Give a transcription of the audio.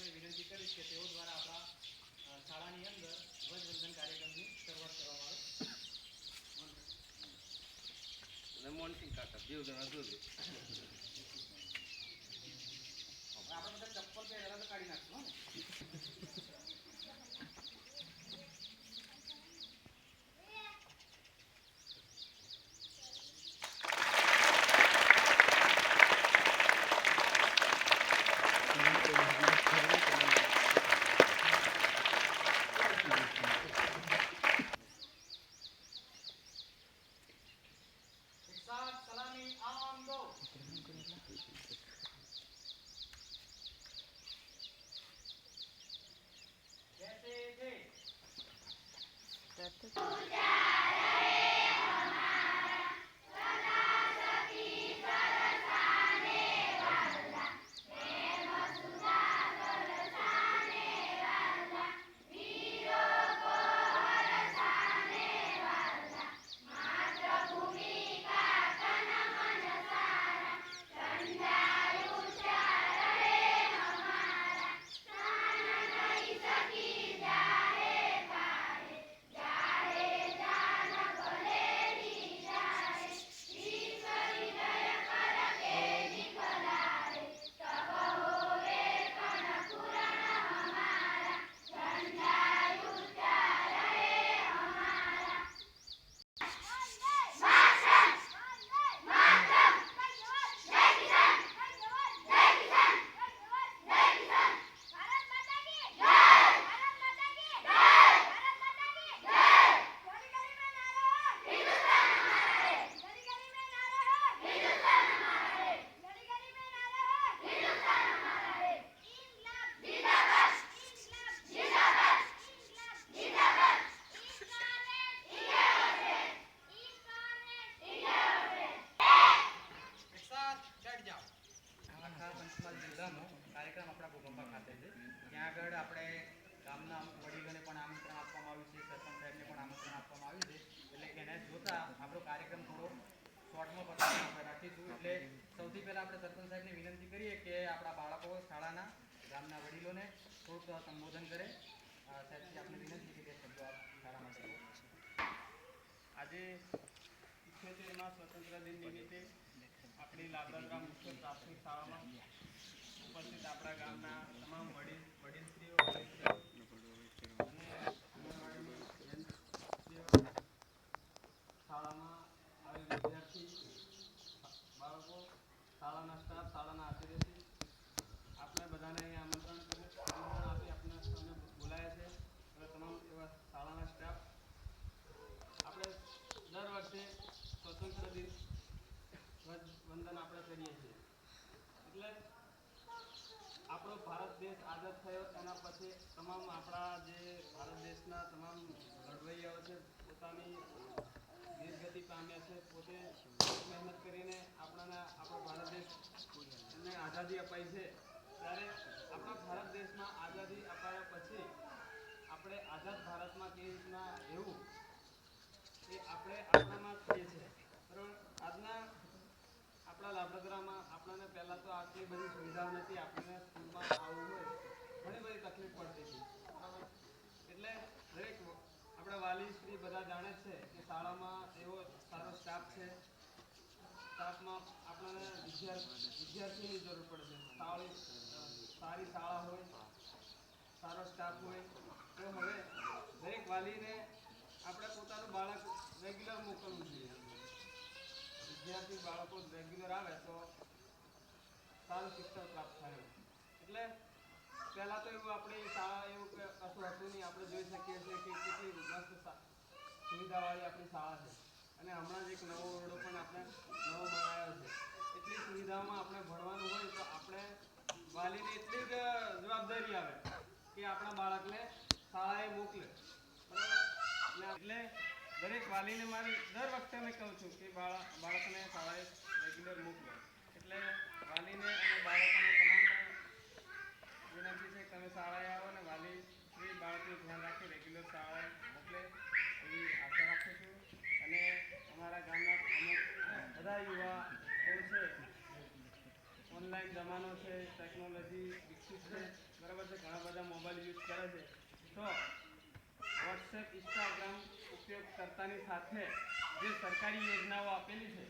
એવા વિનંતી કરીશ કે તેઓ દ્વારા આપણા શાળાની અંદર ધ્વજવંદન કાર્યક્રમની શરૂઆત કરવામાં આવે. મોન્ટી કાકા બેવ જણા જોજો. આપણે બધા ચપ્પલ પહેરેલા તો કાઢી નાખશું ને? એને જોતા આપણો કાર્યક્રમ થોડો શોર્ટમાં પતાવી આપણે રાખીશું. એટલે સૌથી પહેલાં આપણે સરપંચ સાહેબને વિનંતી કરીએ કે આપણા બાળકો શાળાના, ગામના વડીલોને થોડુંક સંબોધન કરે. સાહેબથી આપણે વિનંતી કે શબ્દો શાળા માટે આજે ઇઠ્યોતેરમાં સ્વતંત્ર દિન નિમિત્તે આપણી લાબરાગ્રામ મુખ્ય પ્રાથમિક શાળામાં ઉપસ્થિત આપણા ગામના તમામ વડીલ વડીલશ્રીઓ વડીલશ્રીઓ અને અંગણવાડીની બેનશ્રીઓ, શાળામાં આવેલ વિદ્યાર્થી બાળકો શાળાના સ્ટાફ શાળાના આચાર્યશ્રી આપણે બધાને અહીં આમંત્રણ કર્યું આમંત્રણ આપી આપણે અમને બોલાયા છે હવે તમામ એવા શાળાના સ્ટાફ આપણે દર વર્ષે સ્વતંત્ર દિન ધ્વજ વંદન આપણે કરીએ છીએ એટલે આપણો ભારત દેશ આઝાદ થયો એના પછી તમામ આપણા જે ભારત દેશના તમામ લડવૈયાઓ છે, પોતાની વીરગતિ પામ્યા છે, પોતે મહેનત કરીને આપણાને, આપણો ભારત દેશ એમને આઝાદી અપાઈ છે. ત્યારે આપણા ભારત દેશમાં આઝાદી અપાયા પછી આપણે આઝાદ ભારતમાં કેવી રીતના રહેવું એ આપણે આપણામાં થઈએ છીએ. બરાબર આજના આપણા લાભદ્રામાં આપણને પહેલાં તો આટલી બધી સુવિધાઓ નથી, આપણને સ્કૂલમાં આવવું સારો સ્ટાફ હોય, સારો હવે દરેક વાલીને આપણે પોતાનું બાળક રેગ્યુલર મોકલવું જોઈએ. વિદ્યાર્થી બાળકો રેગ્યુલર આવે તો સારું શિક્ષણ પ્રાપ્ત થાય. એટલે પહેલાં તો એવું આપણી શાળા એવું કશું હતું નહીં. આપણે જોઈ શકીએ છીએ કે કેટલી મસ્ત સુવિધાવાળી આપણી શાળા છે. અને હમણાં જ એક નવો ઓરડો પણ આપણે નવો બનાવ્યો છે. એટલી સુવિધામાં આપણે ભણવાનું હોય તો આપણે વાલીને એટલી જ જવાબદારી આવે કે આપણા બાળકને શાળાએ મોકલે. એટલે દરેક વાલીને મારી દર વખતે મેં કહું છું કે બાળકને શાળાએ રેગ્યુલર મોકલો. તમે શાળાએ આવો ને વાલી શ્રી બાળકનું ધ્યાન રાખી રેગ્યુલર શાળાએ મોકલે, એવી આશા રાખું છું. અને અમારા ગામના અમુક બધા યુવા યુવાઓ છે ઓનલાઈન જમાનો છે ટેકનોલોજી વિકસિત છે, બરાબર છે, ઘણા બધા મોબાઈલ યુઝ કરે છે. તો વોટ્સએપ ઇન્સ્ટાગ્રામ ઉપયોગ કરતાની સાથે જે સરકારી યોજનાઓ આપેલી છે